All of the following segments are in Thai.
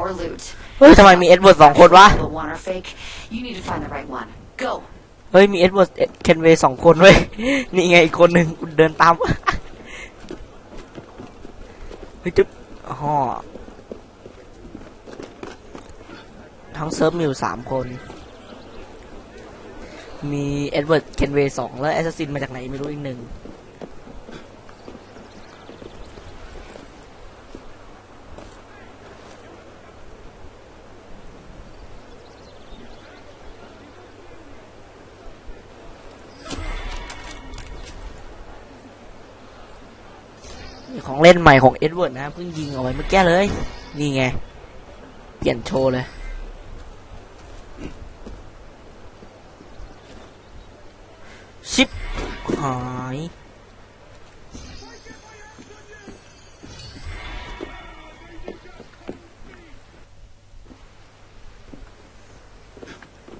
more loot. เฮ้ยทำไมมีเอ็ดเวิร์ดสองคนวะ But one are fake. You need to find the right one. Go. เฮ้ยมีเอ็ดเวิร์ดเคนเวย์สองคนเว้ย นี่ไงอีกคนหนึ่งกูเดินตาม เฮ้ยจุ๊บฮ่อทั้งเซิร์ฟมีอยู่สามคน มีเอ็ดเวิร์ดเคนเวย์สองแล้วแอสซัสซินมาจากไหนไม่รู้อีกหนึ่ง ของเล่นใหม่ของเอ็ดเวิร์ดนะเพิ่งยิงเอาไว้เมื่อกี้เลย นี่ไง เปลี่ยนโชว์เลย ชิปหาย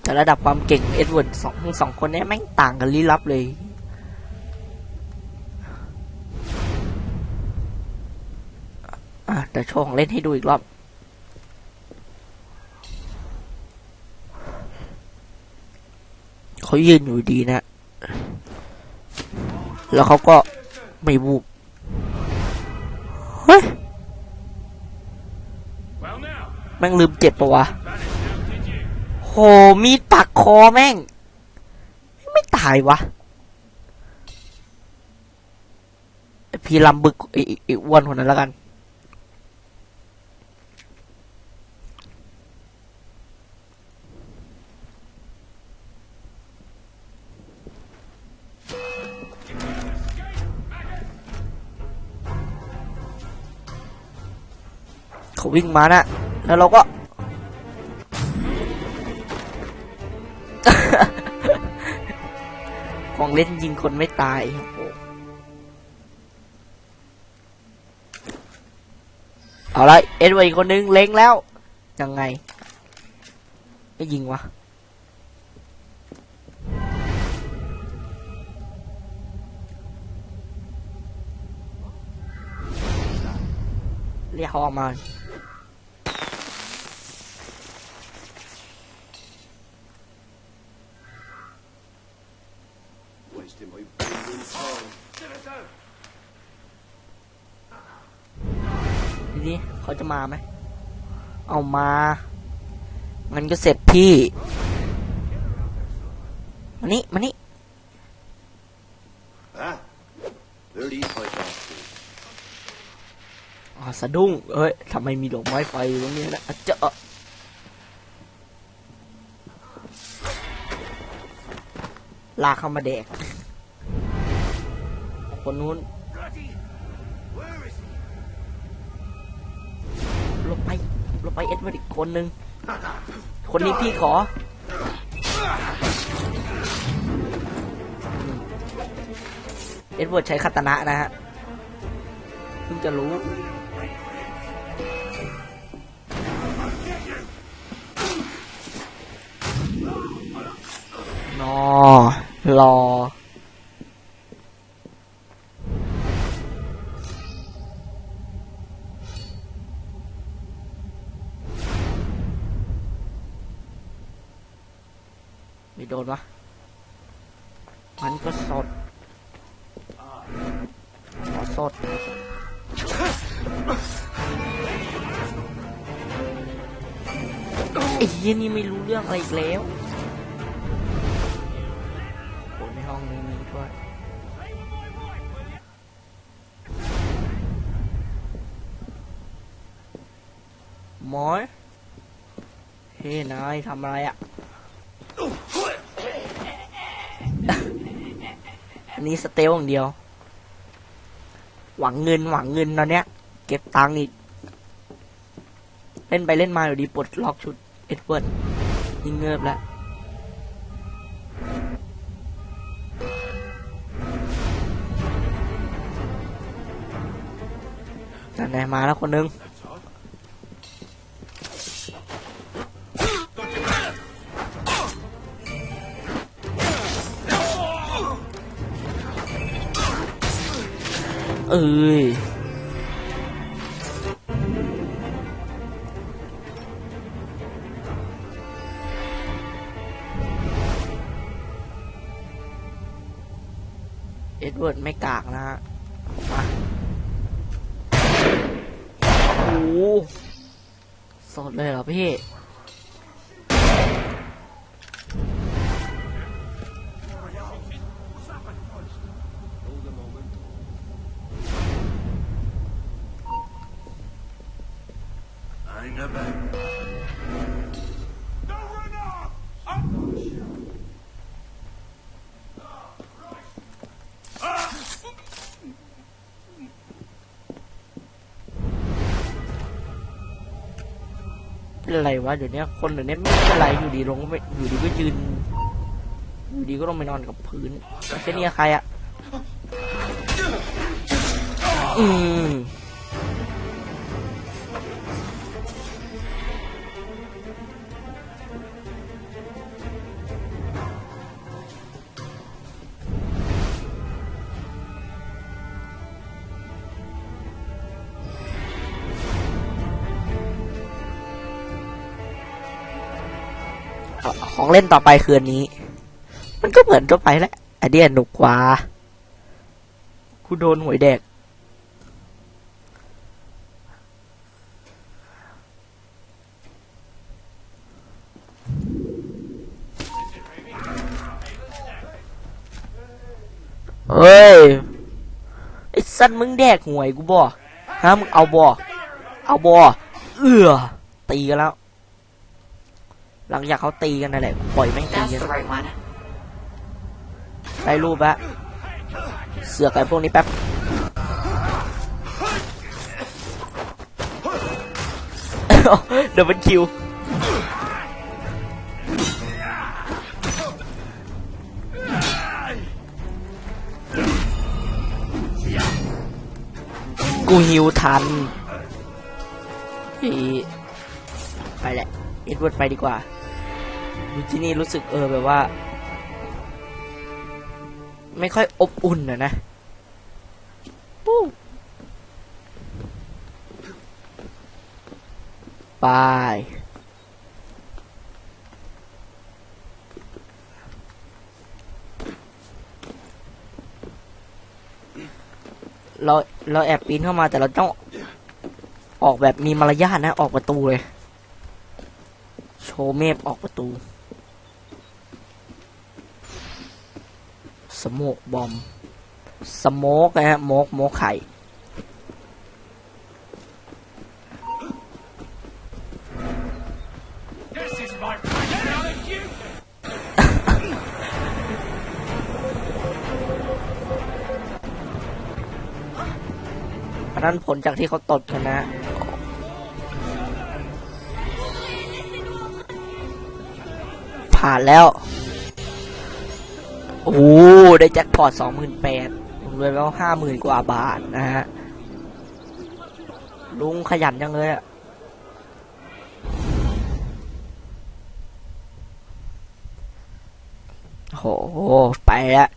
แต่ระดับความเก่งเอ็ดเวิร์ดสองสองคนนี้แม่งต่างกันลี้ลับเลย เดี๋ยวโชว์ของเล่นให้ดูอีกรอบเขายืนอยู่ดีนะ แล้วเขาก็ไม่บูบเฮ้ยแม่งลืมเจ็บปะวะ โห มีปักคอแม่ง ไม่ตายวะ พี่ลำบึกอ้ไอ้ไอ้อ้วนคนนั้นแล้วกัน วิ่งมานะแล้วเราก็ของเล่นยิงคนไม่ตายเอาละเอ็ดเวอีกคนนึงเล็งแล้ว ยังไง ไม่ยิงวะเรียกเขาออกมา นี้เขาจะมาไหม เอามา งั้นก็เสร็จพี่มานี่มานี่ Ah, there these my bastards. อ๋อสะดุ้งเอ้ยทำไมมีดอกไม้ไฟอยู่ตรงนี้นะอะเจาะลากเข้ามาแดก คนนู้น ลงไปเอ็ดเวิร์ดอีกคนนึง คนนี้พี่ขอ เอ็ดเวิร์ดใช้คาตานะนะฮะเพิ่งจะรู้นอรอ ไม่โดนวะ มันก็สดขอสดไอ้เหี้ยนี่ไม่รู้เรื่องอะไรอีกแล้วโอ้ในห้องนี้มีด้วยหมอยเฮ้นายทำอะไรอะ อันนี้สเตลอย่างเดียว หวังเงินหวังเงินตอนเนี้ย เก็บตังค์อีก เล่นไปเล่นมาอยู่ดีปลดล็อกชุดเอ็ดเวิร์ดยิงเงิบแล้วนั่นไงมาแล้วคนนึง เอ้ยเอ็ดเวิร์ดไม่กากนะฮะมาโอ้สดเลยเหรอพี่ เป็นอะไรวะเดี๋ยวนี้คนเดี๋ยวนี้ไม่เป็นไรอยู่ดีลงไม่อยู่ดีก็ยืน อยู่ดีก็ลงไปนอนกับพื้นไม่ใช่เนี่ยใครอะอืม ของเล่นต่อไปคืนนี้ มันก็เหมือนทั่วไปแหละอันนี้หนุกกว่ากูโดนหวยแดกเฮ้ยไอ้สัตว์มึงแดกหวยกูบ่ฮะมึงเอาบ่เอาบ่เอือตีกันแล้ว หลังจากเขาตีกันนั่นแหละปล่อยแม่งตี That's กัน the right one. ได้รูปแล้วเสือกไอ้พวกนี้แป๊บเดี๋ยวมันคิวกูฮิวทันอีไปแหละ เอ็ดเวิร์ดไปดีกว่า อยู่ที่นี่รู้สึกเออแบบว่า ไม่ค่อยอบอุ่นอะนะปู้ไปเราเราแอบปีนเข้ามาแต่เราต้องออกแบบมีมารยาทนะ ออกประตูเลย เมฟออกประตู สโมกบอม สโมกนะฮะโมกโมกไข่ This is my personality duty! อันนั้นผลจากที่เขาตดกันนะ ผ่านแล้ว โอ้ได้แจ็คพอตสองหมื่นแปดผมรวยแล้วห้าหมื่นกว่าบาทนะฮะ ลุงขยันจังเลยอะโห ไปแล้ว